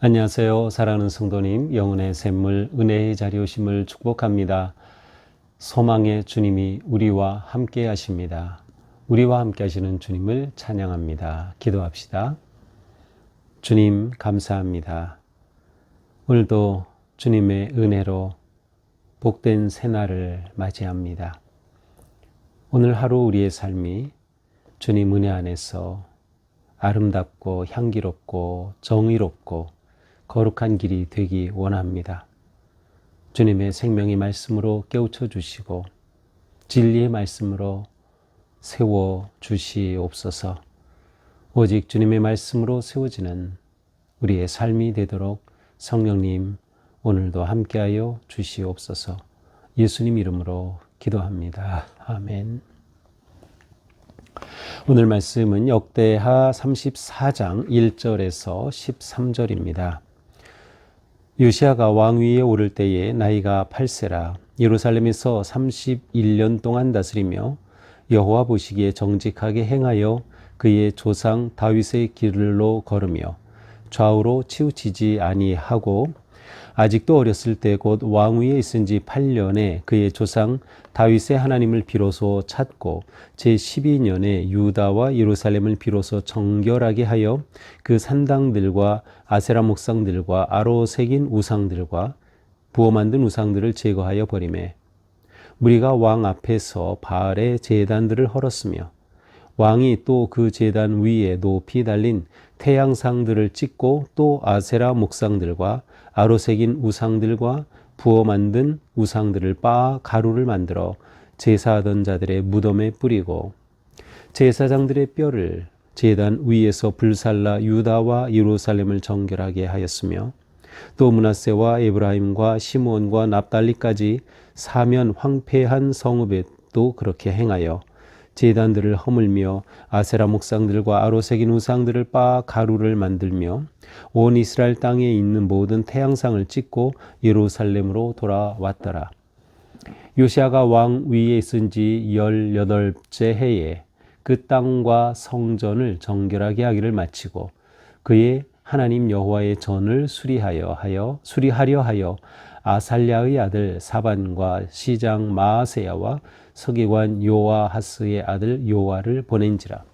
안녕하세요. 사랑하는 성도님, 영혼의 샘물, 은혜의 자리 오심을 축복합니다. 소망의 주님이 우리와 함께 하십니다. 우리와 함께 하시는 주님을 찬양합니다. 기도합시다. 주님, 감사합니다. 오늘도 주님의 은혜로 복된 새날을 맞이합니다. 오늘 하루 우리의 삶이 주님 은혜 안에서 아름답고 향기롭고 정의롭고 거룩한 길이 되기 원합니다. 주님의 생명의 말씀으로 깨우쳐 주시고 진리의 말씀으로 세워 주시옵소서. 오직 주님의 말씀으로 세워지는 우리의 삶이 되도록 성령님 오늘도 함께하여 주시옵소서. 예수님 이름으로 기도합니다. 아멘. 오늘 말씀은 역대하 34장 1절에서 13절입니다. 요시아가 왕위에 오를 때에 나이가 8세라 예루살렘에서 31년 동안 다스리며 여호와 보시기에 정직하게 행하여 그의 조상 다윗의 길로 걸으며 좌우로 치우치지 아니하고 아직도 어렸을 때 곧 왕위에 있은 지 8년에 그의 조상 다윗의 하나님을 비로소 찾고 제12년에 유다와 예루살렘을 비로소 정결하게 하여 그 산당들과 아세라 목상들과 아로 새긴 우상들과 부어 만든 우상들을 제거하여 버리매 우리가 왕 앞에서 바알의 제단들을 헐었으며 왕이 또 그 제단 위에 높이 달린 태양상들을 찍고 또 아세라 목상들과 아로새긴 우상들과 부어 만든 우상들을 빻아 가루를 만들어 제사하던 자들의 무덤에 뿌리고 제사장들의 뼈를 제단 위에서 불살라 유다와 예루살렘을 정결하게 하였으며 또 문하세와 에브라임과 시몬과 납달리까지 사면 황폐한 성읍에도 그렇게 행하여 제단들을 허물며 아세라 목상들과 아로 새긴 우상들을 빻아 가루를 만들며 온 이스라엘 땅에 있는 모든 태양상을 찍고 예루살렘으로 돌아왔더라. 요시아가 왕 위에 있은 지 열여덟째 해에 그 땅과 성전을 정결하게 하기를 마치고 그의 하나님 여호와의 전을 수리하여 하여 수리하려 하여 아살랴의 아들 사반과 시장 마아세야와 서기관 요아하스의 아들 요아를 보낸지라.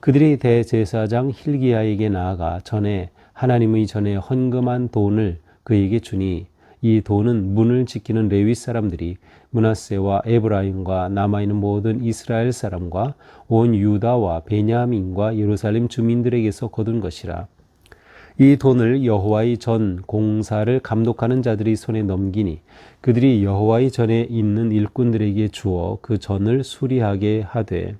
그들이 대제사장 힐기야에게 나아가 전에 하나님의 전에 헌금한 돈을 그에게 주니 이 돈은 문을 지키는 레위 사람들이 문하세와 에브라임과 남아있는 모든 이스라엘 사람과 온 유다와 베냐민과 예루살렘 주민들에게서 거둔 것이라 이 돈을 여호와의 전 공사를 감독하는 자들이 손에 넘기니 그들이 여호와의 전에 있는 일꾼들에게 주어 그 전을 수리하게 하되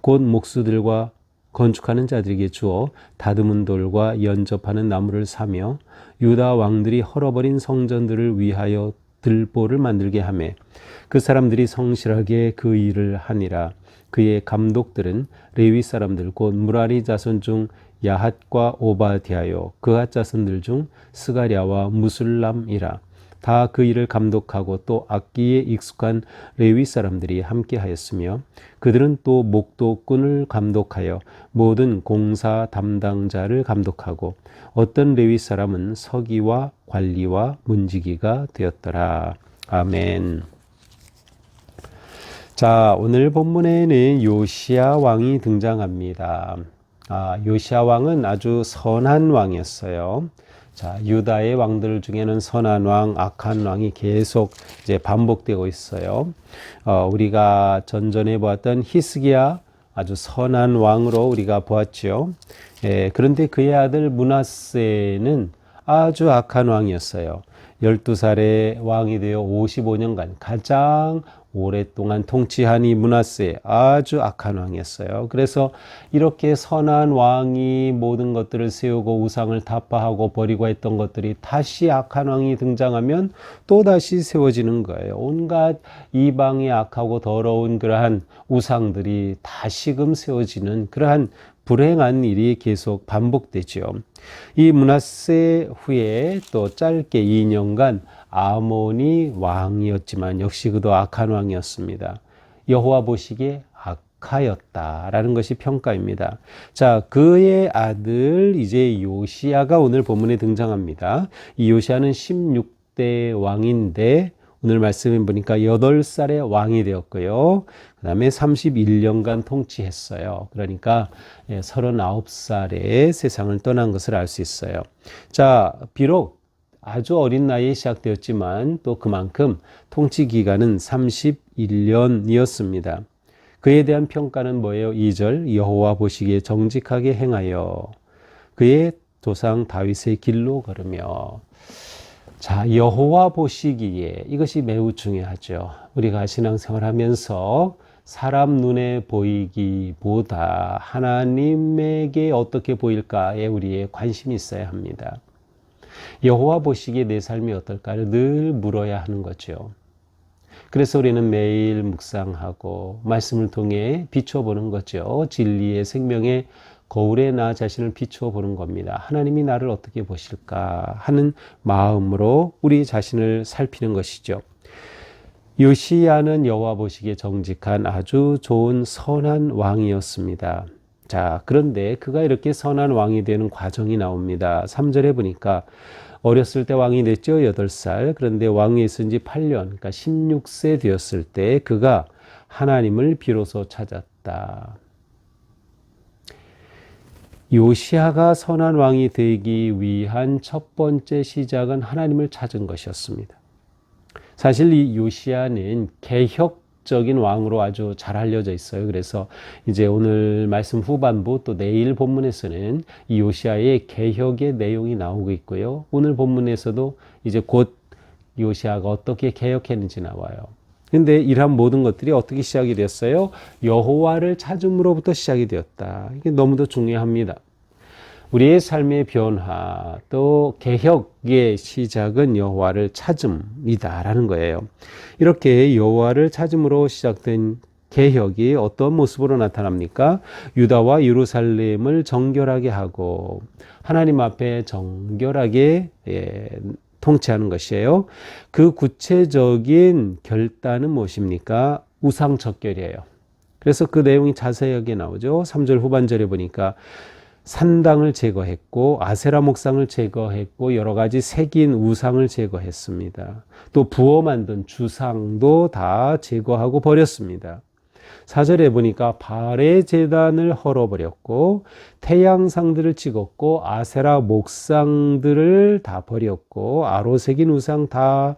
곧 목수들과 건축하는 자들에게 주어 다듬은 돌과 연접하는 나무를 사며 유다 왕들이 헐어버린 성전들을 위하여 들보를 만들게 하매 그 사람들이 성실하게 그 일을 하니라. 그의 감독들은 레위 사람들 곧 무라리 자손 중 야핫과 오바디아요 그핫 자손들 중 스가랴와 무술람이라 다 그 일을 감독하고 또 악기에 익숙한 레위 사람들이 함께 하였으며 그들은 또 목도꾼을 감독하여 모든 공사 담당자를 감독하고 어떤 레위 사람은 서기와 관리와 문지기가 되었더라. 아멘. 자, 오늘 본문에는 요시아 왕이 등장합니다. 아, 요시아 왕은 아주 선한 왕이었어요. 자, 유다의 왕들 중에는 선한 왕, 악한 왕이 계속 이제 반복되고 있어요. 어, 우리가 전전에 보았던 히스기야 아주 선한 왕으로 우리가 보았죠. 예, 그런데 그의 아들 문하세는 아주 악한 왕이었어요. 12살에 왕이 되어 55년간 가장 오랫동안 통치한 이 문하세 아주 악한 왕이었어요. 그래서 이렇게 선한 왕이 모든 것들을 세우고 우상을 타파하고 버리고 했던 것들이 다시 악한 왕이 등장하면 또 다시 세워지는 거예요. 온갖 이방의 악하고 더러운 그러한 우상들이 다시금 세워지는 그러한 불행한 일이 계속 반복되죠. 이 문하세 후에 또 짧게 2년간 아몬이 왕이었지만 역시 그도 악한 왕이었습니다. 여호와 보시기에 악하였다라는 것이 평가입니다. 자, 그의 아들 이제 요시아가 오늘 본문에 등장합니다. 이 요시아는 16대 왕인데 오늘 말씀해 보니까 8살에 왕이 되었고요. 그 다음에 31년간 통치했어요. 그러니까 39살에 세상을 떠난 것을 알 수 있어요. 자, 비록 아주 어린 나이에 시작되었지만 또 그만큼 통치 기간은 31년이었습니다. 그에 대한 평가는 뭐예요? 2절 여호와 보시기에 정직하게 행하여 그의 조상 다윗의 길로 걸으며 자, 여호와 보시기에 이것이 매우 중요하죠. 우리가 신앙생활 하면서 사람 눈에 보이기보다 하나님에게 어떻게 보일까에 우리의 관심이 있어야 합니다. 여호와 보시기에 내 삶이 어떨까를 늘 물어야 하는 거죠. 그래서 우리는 매일 묵상하고 말씀을 통해 비춰보는 거죠. 진리의 생명의 거울에 나 자신을 비춰보는 겁니다. 하나님이 나를 어떻게 보실까 하는 마음으로 우리 자신을 살피는 것이죠. 요시야는 여호와 보시기에 정직한 아주 좋은 선한 왕이었습니다. 자, 그런데 그가 이렇게 선한 왕이 되는 과정이 나옵니다. 3절에 보니까 어렸을 때 왕이 됐죠. 8살. 그런데 왕이 있은 지 8년, 그러니까 16세 되었을 때 그가 하나님을 비로소 찾았다. 요시아가 선한 왕이 되기 위한 첫 번째 시작은 하나님을 찾은 것이었습니다. 사실 이 요시아는 개혁적인 왕으로 아주 잘 알려져 있어요. 그래서 이제 오늘 말씀 후반부 또 내일 본문에서는 이 요시아의 개혁의 내용이 나오고 있고요. 오늘 본문에서도 이제 곧 요시아가 어떻게 개혁했는지 나와요. 근데 이러한 모든 것들이 어떻게 시작이 됐어요? 여호와를 찾음으로부터 시작이 되었다. 이게 너무도 중요합니다. 우리의 삶의 변화 또 개혁의 시작은 여호와를 찾음이다라는 거예요. 이렇게 여호와를 찾음으로 시작된 개혁이 어떤 모습으로 나타납니까? 유다와 예루살렘을 정결하게 하고 하나님 앞에 정결하게 예, 통치하는 것이에요. 그 구체적인 결단은 무엇입니까? 우상척결이에요. 그래서 그 내용이 자세하게 나오죠. 3절 후반절에 보니까 산당을 제거했고 아세라 목상을 제거했고 여러 가지 새긴 우상을 제거했습니다. 또 부어 만든 주상도 다 제거하고 버렸습니다. 사절에 보니까 발의 재단을 헐어버렸고 태양상들을 찍었고 아세라 목상들을 다 버렸고 아로 새긴 우상 다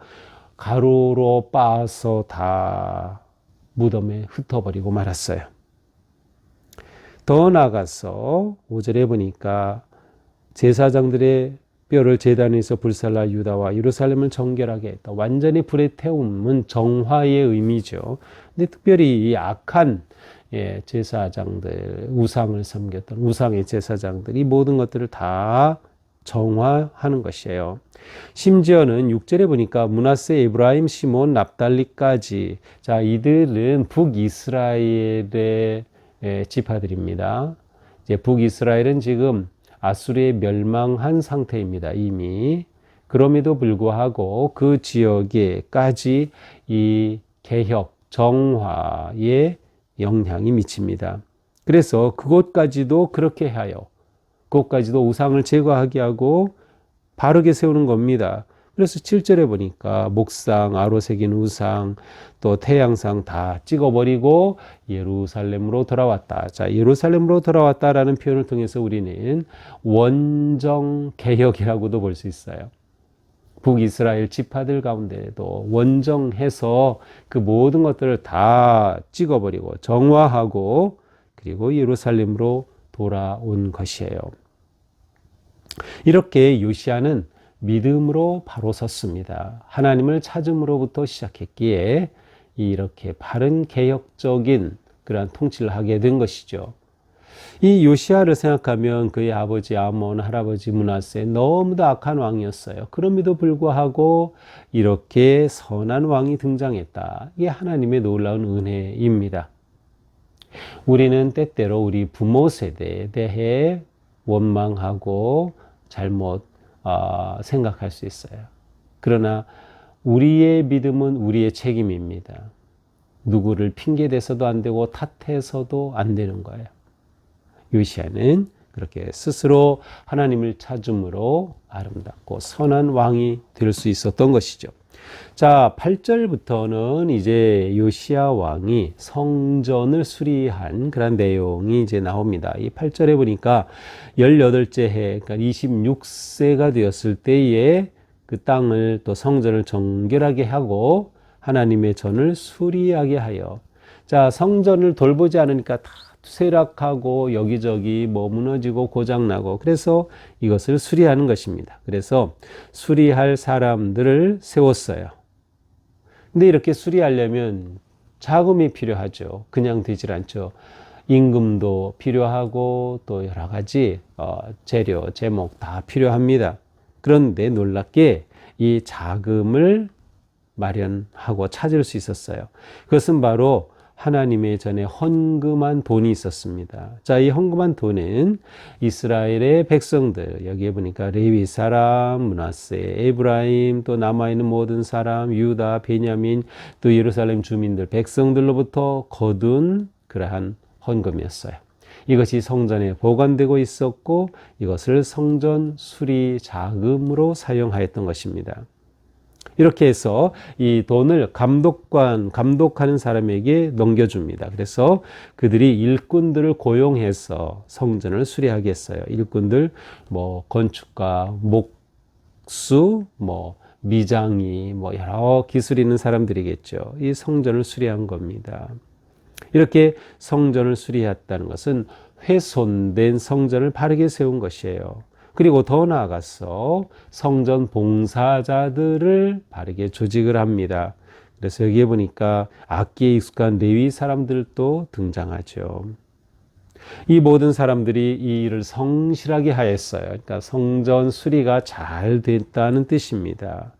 가루로 빻아서 다 무덤에 흩어버리고 말았어요. 더 나아가서 5절에 보니까 제사장들의 뼈를 제단에서 불살라 유다와 예루살렘을 정결하게 했다. 완전히 불에 태움은 정화의 의미죠. 근데 특별히 이 악한 예, 제사장들, 우상을 섬겼던 우상의 제사장들 이 모든 것들을 다 정화하는 것이에요. 심지어는 6절에 보니까 문하세, 에브라임, 시몬, 납달리까지 자 이들은 북이스라엘의 지파들입니다. 이제 북이스라엘은 지금 아수르에 멸망한 상태입니다. 이미. 그럼에도 불구하고 그 지역에까지 이 개혁, 정화의 영향이 미칩니다. 그래서 그곳까지도 그렇게 하여 그곳까지도 우상을 제거하게 하고 바르게 세우는 겁니다. 그래서 7절에 보니까 목상, 아로 새긴 우상, 또 태양상 다 찍어버리고 예루살렘으로 돌아왔다. 자, 예루살렘으로 돌아왔다라는 표현을 통해서 우리는 원정 개혁이라고도 볼 수 있어요. 북이스라엘 지파들 가운데도 원정해서 그 모든 것들을 다 찍어버리고 정화하고 그리고 예루살렘으로 돌아온 것이에요. 이렇게 요시아는 믿음으로 바로 섰습니다. 하나님을 찾음으로부터 시작했기에 이렇게 바른 개혁적인 그러한 통치를 하게 된 것이죠. 이 요시아를 생각하면 그의 아버지 아몬, 할아버지 문하세 너무도 악한 왕이었어요. 그럼에도 불구하고 이렇게 선한 왕이 등장했다. 이게 하나님의 놀라운 은혜입니다. 우리는 때때로 우리 부모 세대에 대해 원망하고 잘못 어, 생각할 수 있어요. 그러나 우리의 믿음은 우리의 책임입니다. 누구를 핑계대서도 안 되고 탓해서도 안 되는 거예요. 요시아는 그렇게 스스로 하나님을 찾음으로 아름답고 선한 왕이 될 수 있었던 것이죠. 자, 8절부터는 이제 요시아 왕이 성전을 수리한 그런 내용이 이제 나옵니다. 이 8절에 보니까 18째 해, 그러니까 26세가 되었을 때에 그 땅을 또 성전을 정결하게 하고 하나님의 전을 수리하게 하여 자, 성전을 돌보지 않으니까 다 쇠락하고 여기저기 뭐 무너지고 고장나고 그래서 이것을 수리하는 것입니다. 그래서 수리할 사람들을 세웠어요. 근데 이렇게 수리하려면 자금이 필요하죠. 그냥 되질 않죠. 임금도 필요하고 또 여러 가지 어, 재료, 제목 다 필요합니다. 그런데 놀랍게 이 자금을 마련하고 찾을 수 있었어요. 그것은 바로 하나님의 전에 헌금한 돈이 있었습니다. 자, 이 헌금한 돈은 이스라엘의 백성들, 여기에 보니까 레위 사람, 문하세, 에브라임, 또 남아있는 모든 사람, 유다, 베냐민, 또 예루살렘 주민들, 백성들로부터 거둔 그러한 헌금이었어요. 이것이 성전에 보관되고 있었고 이것을 성전 수리 자금으로 사용하였던 것입니다. 이렇게 해서 이 돈을 감독관, 감독하는 사람에게 넘겨줍니다. 그래서 그들이 일꾼들을 고용해서 성전을 수리하게 했어요. 일꾼들, 뭐, 건축가, 목수, 뭐, 미장이, 뭐, 여러 기술 있는 사람들이겠죠. 이 성전을 수리한 겁니다. 이렇게 성전을 수리했다는 것은 훼손된 성전을 바르게 세운 것이에요. 그리고 더 나아가서 성전 봉사자들을 바르게 조직을 합니다. 그래서 여기에 보니까 악기에 익숙한 레위 사람들도 등장하죠. 이 모든 사람들이 이 일을 성실하게 하였어요. 그러니까 성전 수리가 잘 됐다는 뜻입니다.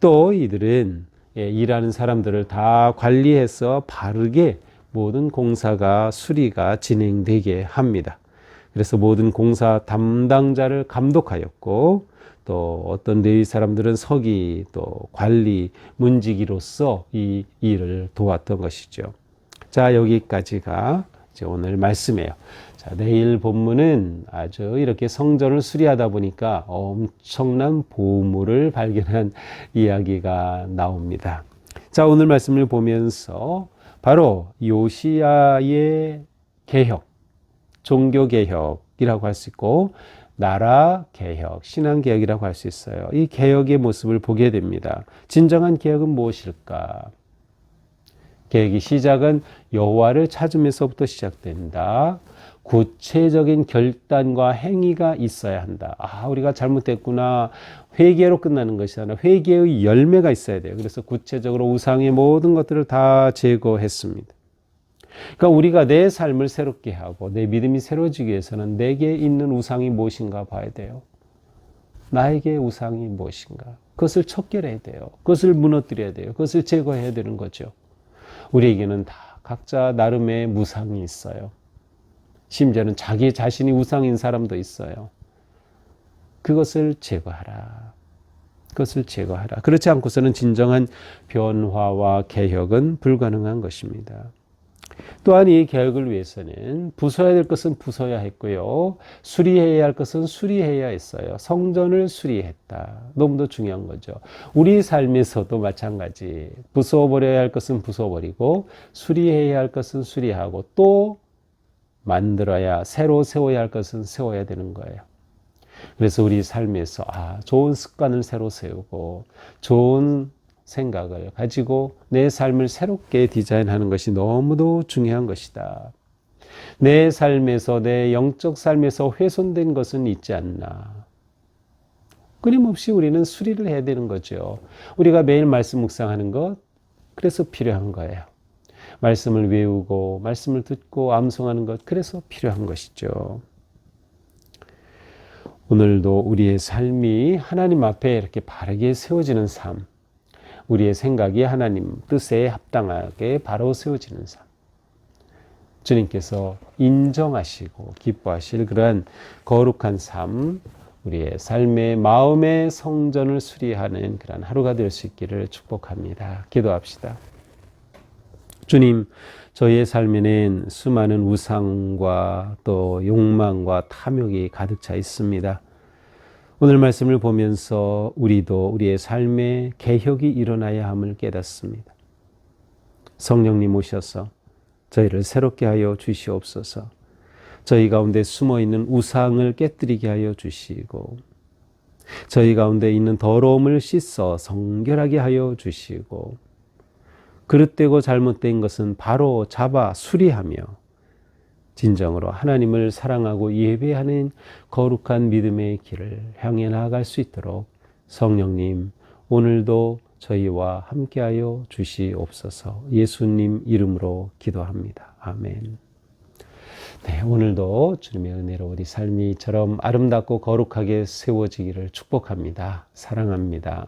또 이들은 예, 일하는 사람들을 다 관리해서 바르게 모든 공사가 수리가 진행되게 합니다. 그래서 모든 공사 담당자를 감독하였고 또 어떤 레위 사람들은 서기 또 관리 문지기로서 이 일을 도왔던 것이죠. 자 여기까지가 이제 오늘 말씀이에요. 자 내일 본문은 아주 이렇게 성전을 수리하다 보니까 엄청난 보물을 발견한 이야기가 나옵니다. 자 오늘 말씀을 보면서 바로 요시아의 개혁 종교 개혁이라고 할 수 있고 나라 개혁, 신앙 개혁이라고 할 수 있어요. 이 개혁의 모습을 보게 됩니다. 진정한 개혁은 무엇일까? 개혁의 시작은 여호와를 찾으면서부터 시작된다. 구체적인 결단과 행위가 있어야 한다. 아, 우리가 잘못했구나. 회개로 끝나는 것이 아니라 회개의 열매가 있어야 돼요. 그래서 구체적으로 우상의 모든 것들을 다 제거했습니다. 그러니까 우리가 내 삶을 새롭게 하고 내 믿음이 새로워지기 위해서는 내게 있는 우상이 무엇인가 봐야 돼요. 나에게 우상이 무엇인가? 그것을 척결해야 돼요. 그것을 무너뜨려야 돼요. 그것을 제거해야 되는 거죠. 우리에게는 다 각자 나름의 무상이 있어요. 심지어는 자기 자신이 우상인 사람도 있어요. 그것을 제거하라. 그것을 제거하라. 그렇지 않고서는 진정한 변화와 개혁은 불가능한 것입니다. 또한 이 개혁을 위해서는 부숴야 될 것은 부숴야 했고요. 수리해야 할 것은 수리해야 했어요. 성전을 수리했다. 너무도 중요한 거죠. 우리 삶에서도 마찬가지. 부숴버려야 할 것은 부숴버리고 수리해야 할 것은 수리하고 또 만들어야 새로 세워야 할 것은 세워야 되는 거예요. 그래서 우리 삶에서 아, 좋은 습관을 새로 세우고 좋은 생각을 가지고 내 삶을 새롭게 디자인하는 것이 너무도 중요한 것이다. 내 삶에서, 내 영적 삶에서 훼손된 것은 있지 않나. 끊임없이 우리는 수리를 해야 되는 거죠. 우리가 매일 말씀 묵상하는 것, 그래서 필요한 거예요. 말씀을 외우고, 말씀을 듣고, 암송하는 것, 그래서 필요한 것이죠. 오늘도 우리의 삶이 하나님 앞에 이렇게 바르게 세워지는 삶, 우리의 생각이 하나님 뜻에 합당하게 바로 세워지는 삶. 주님께서 인정하시고 기뻐하실 그러한 거룩한 삶, 우리의 삶의 마음의 성전을 수리하는 그런 하루가 될 수 있기를 축복합니다. 기도합시다. 주님, 저희의 삶에는 수많은 우상과 또 욕망과 탐욕이 가득 차 있습니다. 오늘 말씀을 보면서 우리도 우리의 삶에 개혁이 일어나야 함을 깨닫습니다. 성령님 오셔서 저희를 새롭게 하여 주시옵소서. 저희 가운데 숨어 있는 우상을 깨뜨리게 하여 주시고 저희 가운데 있는 더러움을 씻어 성결하게 하여 주시고 그릇되고 잘못된 것은 바로 잡아 수리하며 진정으로 하나님을 사랑하고 예배하는 거룩한 믿음의 길을 향해 나아갈 수 있도록 성령님 오늘도 저희와 함께하여 주시옵소서 예수님 이름으로 기도합니다. 아멘. 네, 오늘도 주님의 은혜로 우리 삶이 이처럼 아름답고 거룩하게 세워지기를 축복합니다. 사랑합니다.